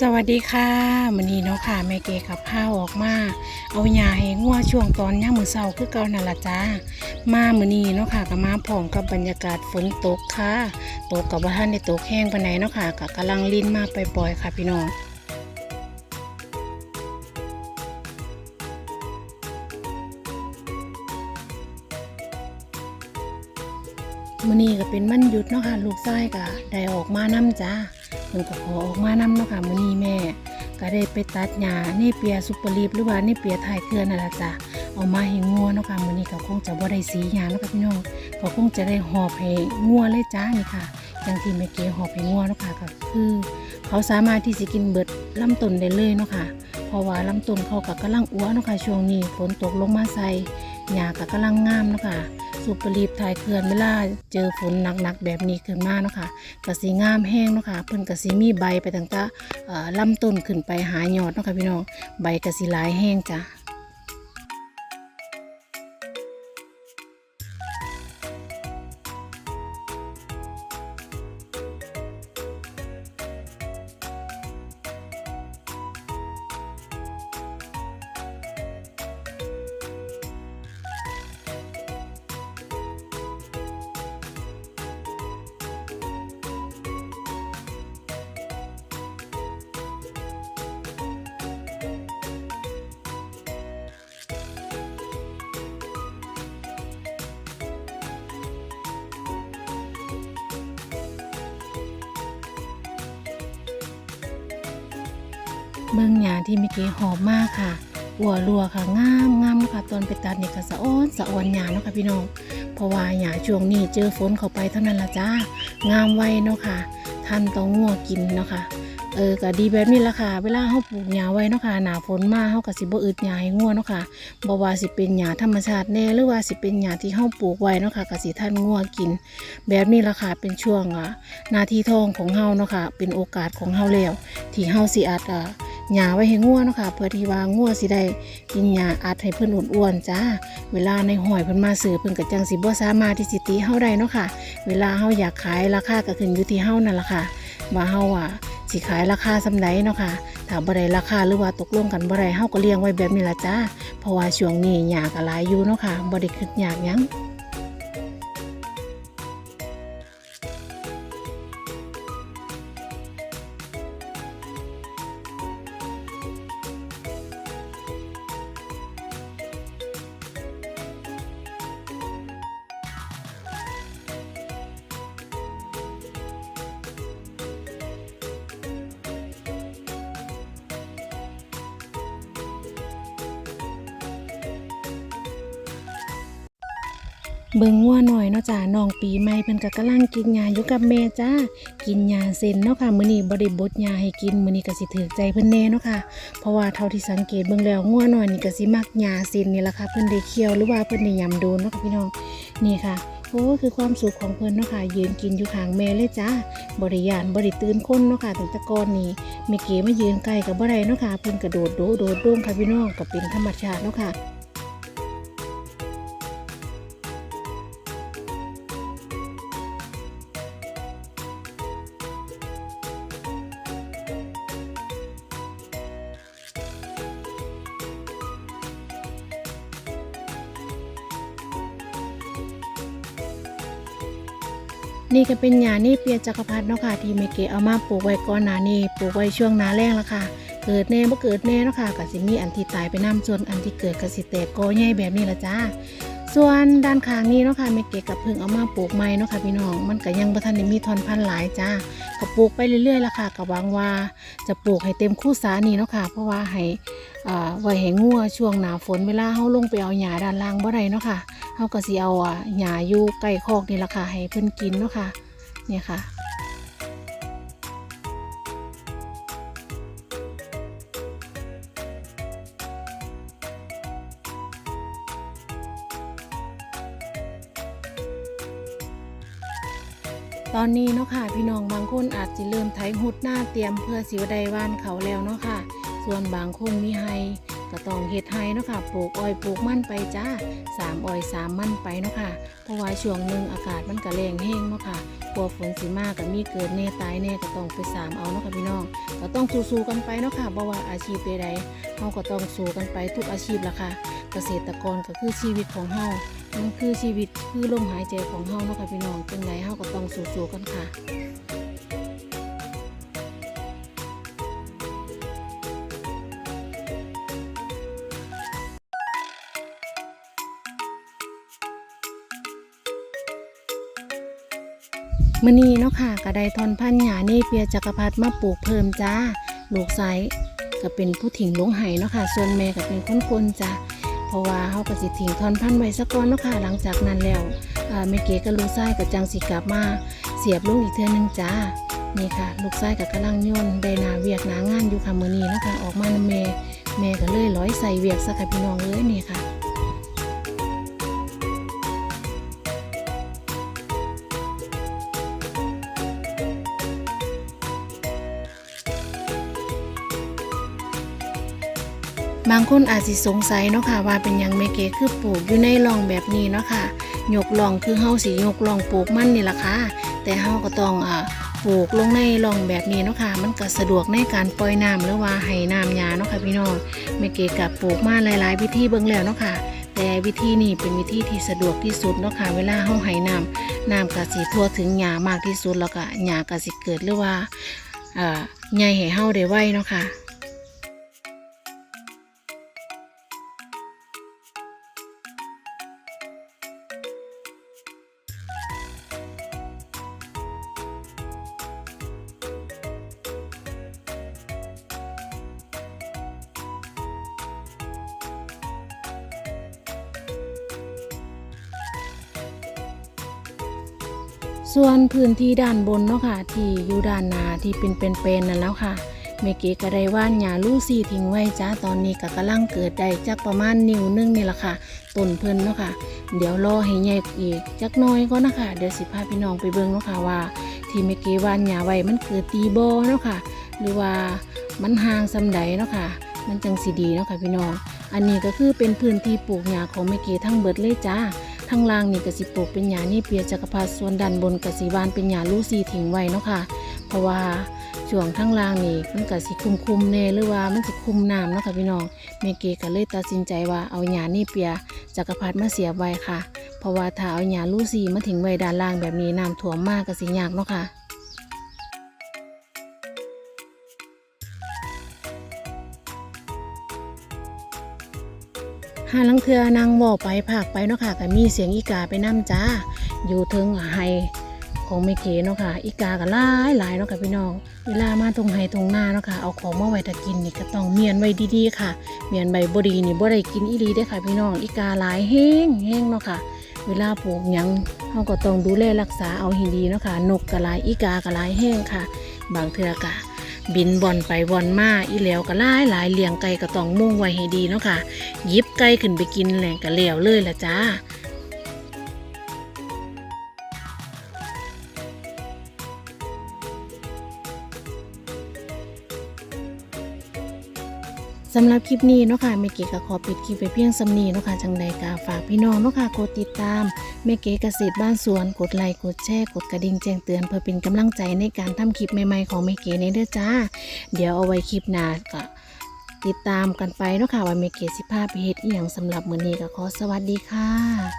สวัสดีค่ะมื้อนี้เนาะค่ะแม่เกกับข้าวออกมา เอาหญ้าให้งัวช่วงตอนย่ามมื้อเช้าคือเก่านั่นละจ้า มามือนี้เนาะค่ะก็มาพร้อมกับบรรยากาศฝนตกค่ะตกกับบ่ทันได้ตกแห้งปานใดเนาะค่ะก็กำลังลิ้นมาปล่อยๆค่ะพี่น้องมือนี้ก็เป็นวันหยุดเนาะค่ะลูกชายก็ได้ออกมานํจ้า พิ่นก็ขอออกมานำเนาะค่ะมื้อนี้แม่ ก็ได้ไปตัดหญ้านี่เปียซุปเปอร์ลีฟหรือว่านี่เปียถ่ายเกลือนนั่นล่ะจ้ะเอามาให้งัวเนาะค่ะมื้อนี้ก็คงจะบ่ได้สีหญ้าเนาะค่ะพี่น้องก็คงจะได้หอบให้งัวเลยจ้านี่ค่ะอย่างที่แม่เก๋หอบให้งัวเนาะค่ะก็คือ เขาสามารถที่สิกินเบิดลำต้นได้เลยเนาะค่ะเพราะว่าลำต้นเขาก็กำลังอ้วนเนาะค่ะช่วงนี้ฝนตกลงมาใส่หญ้าก็กำลังงามเนาะค่ะ ซุปเปอร์ลีฟถ่ายเคลือนเวลาเจอฝนหนักๆแบบนี้ขึ้นมาเนาะค่ะกระสีงามแห้งเนาะค่ะเพิ่นกระสีมีใบไปตั้งแต่ลำต้นขึ้นไปหายอดเนาะค่ะพี่น้องใบกระสีลายแห้งจ้ะ เบิ่งหญ้าที่เมื่อกี้หอมมากค่ะหัวรัวค่ะงามงามค่ะตอนไปตัดนี่ก็สะอ้อนสะอวนหญ้าเนาะค่ะพี่น้องเพราะว่าหญ้าช่วงนี้เจอฝนเข้าไปเท่านั้นละจ้างามไวเนาะค่ะท่านต้องงัวกินเนาะค่ะเออก็ดีแบบนี้ละค่ะ เวลาเฮาปลูกหญ้าไว้เนาะค่ะ หนาฝนมาเฮาก็สิบ่อึดหญ้าให้งัวเนาะค่ะบ่ว่าสิเป็นหญ้าธรรมชาติแน่หรือว่าสิเป็นหญ้าที่เฮาปลูกไว้เนาะค่ะก็สิท่านงัวกิน แบบนี้ละค่ะ เป็นช่วงอะหน้าที่ทองของเฮาเนาะค่ะ เป็นโอกาสของเฮาแล้ว ที่เฮาสิอาจอะ หญ้าไว้ให้งัวเนาะค่ะเพื่อที่ว่างัวสิได้กินหญ้าอัดให้เพิ่นอ้วนๆจ้า เวลาในห้อยเพิ่นมาซื้อเพิ่นก็จังสิบ่สามารถที่สิติเฮาได้เนาะค่ะ เวลาเฮาอยากขายราคาก็ขึ้นอยู่ที่เฮานั่นล่ะค่ะว่าเฮาอะสิขายราคาสำใดเนาะค่ะถ้าบ่ได้ราคาหรือว่าตกลงกันบ่ได้เฮาก็เลี้ยงไว้แบบนี้ล่ะจ้า เพราะว่าช่วงนี้หญ้าก็หลายอยู่เนาะค่ะบ่ได้คิดยากหยัง เบิ่งงัวหน่อยเนาะจ้าน้องปีใหม่เพิ่นก็กำลังกินหญ้าอยู่กับแม่จ้า กินหญ้าเส้นเนาะค่ะมื้อนี้บ่ได้บดหญ้าให้กินมื้อนี้ก็สิถูกใจเพิ่นแน่เนาะค่ะ เพราะว่าเท่าที่สังเกตเบิ่งแล้วงัวน้อยนี่ก็สิมักหญ้าเส้นนี่ล่ะค่ะเพิ่นได้เคี่ยวหรือว่าเพิ่นได้ยำโดนเนาะค่ะพี่น้องนี่ค่ะโอ้คือความสุขของเพิ่นเนาะค่ะยืนกินอยู่ข้างแม่เลยจ้าบ่ได้ย่านบ่ได้ตื่นคนเนาะค่ะตั้งแต่ก่อนนี่แม่เก๋มายืนใกลกับบ่ได้เนาะค่ะเพิ่นกระโดดโดดโดดโด่งค่ะพี่น้องก็เป็นธรรมชาติเนาะค่ะ นี่ก็เป็นหญ้านี่เปียจักรพรรดิเนาะค่ะที่เมเกเอามาปลูกไว้ก่อนหน้านี้ปลูกไว้ช่วงหน้าแล้งแล้วค่ะ เกิดแน่บ่เกิดแน่เนาะค่ะก็สิมีอันที่ตายไปนํส่วนอันที่เกิดก็สิแตกกอใหญ่แบบนี้ละจ้าส่วนด้านข้างนี้เนาะค่ะเมเกกับเพิ่งเอามาปลูกใหม่เนาะค่ะพี่น้องมันก็ยังบ่ทันได้มีทอนพันหลายจ้าก็ปลูกไปเรื่อยๆละค่ะก็หวังว่าจะปลูกให้เต็มคู่สานี่เนาะค่ะเพราะว่าให้อ่าไว้ให้งัวช่วงหน้าฝนเวลาเฮาลงไปเอาหญ้าด้านล่างบ่ได้เนาะค่ะ เฮาก็สิเอาอะหญ้าอยู่ใกล้คอกนี่ละค่ะให้เพิ่นกินเนาะค่ะเนี่ยค่ะตอนนี้เนาะค่ะพี่น้องบางคนอาจจะเริ่มไถหุดหน้าเตรียมเพื่อสิวไดว่านเขาแล้วเนาะค่ะ ส่วนบางคนมีไฮ ก็ต้องเฮ็ดให้เนาะค่ะปลูกอ้อยปลูกมันไปจ้าสามอ้อยสามมันไปเนาะค่ะเพราะว่าช่วงหนึ่งอากาศมันก็แรงแห้งเนาะค่ะกลัวฝนสิมาก็มีเกิดแน่ตายแน่ก็ต้องไปสามเอาเนาะค่ะพี่น้องก็ต้องสู้ๆกันไปเนาะค่ะบ่ว่าอาชีพใดๆเฮาก็ต้องสู้กันไปทุกอาชีพละค่ะ เกษตรกรก็คือชีวิตของเฮามันคือชีวิตคือลมหายใจของเฮาเนาะค่ะพี่น้องจังไดเฮาก็ต้องสู้ๆกันค่ะ มื่อนี้เนาะค่ะกระไดทอนพันหยาเนเปียจักรพรรดิมาปลูกเพิ่มจ้าลูกไซก็เป็นผู้ถิ่งลงไห้เนาะค่ะ ส่วนแม่ก็เป็นคนคนจ้าเพราะว่าเขาก็สิถิ่งทอนพันไว้สักก่อนเนาะค่ะ หลังจากนั้นแล้วอ่าแม่เก๋กับลูกไส้กับจังสิกลับมาเสียบลูกอีกเทื่อนึงจ้านี่ค่ะ ลูกไส้กับกำลังย่นได้นาเวียกหนางานอยู่ค่ะมื่อนี้เนาะค่ะออกมานำแม่แม่ก็เลยร้อยใส่เวียกสักค่ะพี่น้องเอ้ยนี่ค่ะ บางคนอาจสิสงสัยเนาะค่ะว่าเป็นยังแม่เก๋คือปลูกอยู่ในร่องแบบนี้เนาะค่ะยกร่องคือเฮาสิยกร่องปลูกมันนี่ละค่ะแต่เฮาก็ต้องอ่าปลูกลงในร่องแบบนี้เนาะค่ะมันก็สะดวกในการปล่อยน้ำหรือว่าให้น้ำยาเนาะค่ะพี่น้องแม่เก๋ก็ปลูกมาหลายๆ วิธีเบิ่งแล้วเนาะค่ะแต่วิธีนี้เป็นวิธีที่สะดวกที่สุดเนาะค่ะเวลาเฮาให้น้ำน้ำก็สิทั่วถึงหญ้ามากที่สุดแล้วก็หญ้าก็สิเกิดหรือว่าอ่าใหญ่ให้เฮาได้ไวเนาะค่ะ ส่วนพื้นที่ด้านบนเนาะค่ะ ที่อยู่ด้านหน้าที่เป็นเป็นๆนั่นแล้วค่ะเมเกก็ได้ว่านหญ้าลู่ซี่ทิ้งไว้จ้าตอนนี้ก็กำลังเกิดได้จักประมาณนิ้วหนึงนี่แหละค่ะต้นเพิ่นเนาะค่ะ เดี๋ยวรอให้ใหญ่อีกจักหน้อยก็นะคะเดี๋ยวสิพาพี่น้องไปเบิ่งเนาะค่ะว่า ที่เมเกว่านหญ้าไว้มันเกิดตีโบเนาะค่ะ หรือว่ามันห่างซำใดเนาะค่ะ มันจังสิดีเนาะค่ะพี่น้อง อันนี้ก็คือเป็นพื้นที่ปลูกหญ้าของเมเกทั้งเบิดเลยจ้า ทางล่างนี่กสิปลูกเป็นหญ้านี่เปียจักรพรรดิส่วนด้านบนกสิบานเป็นหญ้าลูซีถิงไว้เนาะค่ะ เพราะว่าช่วงทางล่างนี่มันกสิคุมคุมเน่หรือว่ามันสิคุมน้ำเนาะค่ะพี่น้องเมเกก็เลยตัดสินใจว่าเอาหญ้านี่เปียจักรพรรดิมาเสียบไว้ค่ะ เพราะว่าถ้าเอาหญ้าลูซีมาถิงไว้ด้านล่างแบบนี้น้ำท่วมมากก็สิยากเนาะค่ะ หาลังเทือนางวอไปผากไปเนาะค่ะก็มีเสียงอีกาไปนํจ้า อยู่เทิงไฮของเมเก๋เนาะค่ะ อีกาก็หลายหลายเนาะค่ะพี่น้อง เวลามาตรงไฮตรงหน้าเนาะค่ะ เอาของมาไว้ถ้ากินนี่ก็ต้องเมียนไว้ดีๆค่ะ เมียนใบบดีนี่บ่ได้กินอีหลีได้ค่ะพี่น้อง อีกาหลายแห้งแห้งเนาะค่ะ เวลาปลูกยังเฮาก็ต้องดูแลรักษาเอาให้ดีเนาะค่ะ นกก็หลายอีกาก็หลายแห้งค่ะ บางเทื่อกะ บินบอลไปบอลมาอีแล้วก็หลายหลายเลี้ยงไก่ก็ต้องมุ่งไว้ให้ดีเนาะค่ะยิบไก่ขึ้นไปกินแหล่งก็แล้วเลยละจ้า สำหรับคลิปนี้เนาะค่ะเมเก๋ก็ขอปิดคลิปไปเพียงสำนีเนาะค่ะจังใดก็ฝากพี่น้องเนาะค่ะกดติดตามเมเก๋เกษตรบ้านสวนกดไลค์กดแชร์กดกระดิ่งแจ้งเตือนเพื่อเป็นกำลังใจในการทำคลิปใหม่ๆของเมเก๋ในเด้อจ้า เดี๋ยวเอาไว้คลิปหน้าก็ติดตามกันไปเนาะค่ะว่าเมเก๋สิภาพเฮ็ดอีหยังสำหรับมื้อนี้ก็ขอสวัสดีค่ะ